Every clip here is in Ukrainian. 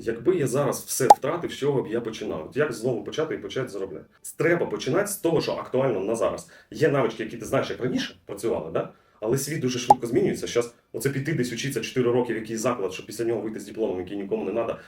Якби я зараз все втратив, з чого б я починав? Як знову почати і почати заробляти? Треба починати з того, що актуально на зараз. Є навички, які ти знаєш, як раніше працювали, да? але світ дуже швидко змінюється. Зараз оце піти десь учитися 4 роки в якийсь заклад, щоб після нього вийти з дипломом, який нікому не треба.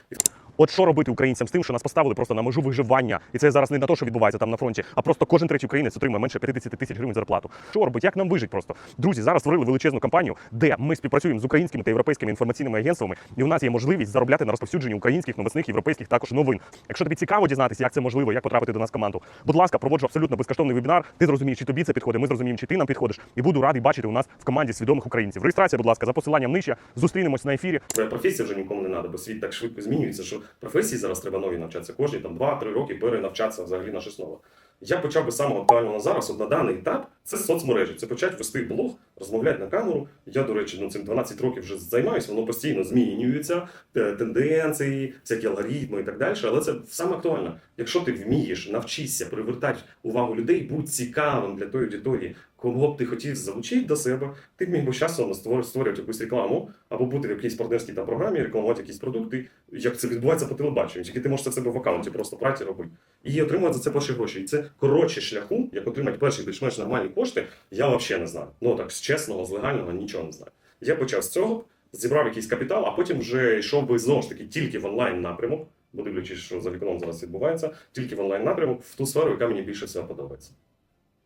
От що робити українцям з тим, що нас поставили просто на межу виживання, і це зараз не на те, що відбувається там на фронті, а просто кожен третій українець отримує менше 50 тисяч гривень зарплату. Що робити? Як нам вижити просто? Друзі, зараз створили величезну кампанію, де ми співпрацюємо з українськими та європейськими інформаційними агентствами, і у нас є можливість заробляти на розповсюдженні українських новосних європейських також новин. Якщо тобі цікаво дізнатися, як це можливо, як потрапити до нас в команду, будь ласка, проводжу абсолютно безкоштовний вебінар. Ти зрозумієш, чи тобі це підходить. Ми зрозуміємо, чи ти нам підходиш, і буду радий бачити у нас в команді свідомих українців. Реєстрація, будь ласка, за посиланням нижче. Зустрінемось на ефірі. Твоя професія вже нікому не треба, бо світ так швидко змінюється, що професії зараз треба нові навчатися. Кожні там 2-3 роки перенавчатися взагалі на щось нове. Я почав би самого актуального зараз, от на даний етап, це соцмережі. Це почати вести блог, розмовляти на камеру. Я, до речі, ну цим 12 років вже займаюся, воно постійно змінюється, е, тенденції, всякі алгоритми і так далі. Але це саме актуально. Якщо ти вмієш, навчишся привертати увагу людей, будь цікавим для тої аудиторії, кого б ти хотів залучити до себе, ти міг би часом створ- створювати якусь рекламу або бути в якійсь партнерській там програмі, рекламувати якісь продукти, як це відбувається по телебаченню. Тільки ти можеш це в себе в аккаунті просто брати і робити. І отримувати за це перші гроші. І це коротше шляху, як отримати перші більш-менш нормальні кошти, я взагалі не знаю. Ну так, з чесного, з легального нічого не знаю. Я почав з цього, зібрав якийсь капітал, а потім вже йшов би знову ж таки тільки в онлайн напрямок, бо дивлячись, що за вікном зараз відбувається, тільки в онлайн напрямок в ту сферу, яка мені більше всього подобається.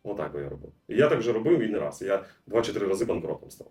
Отак би я робив. І я так вже робив і не раз. Я 2-4 рази банкротом став.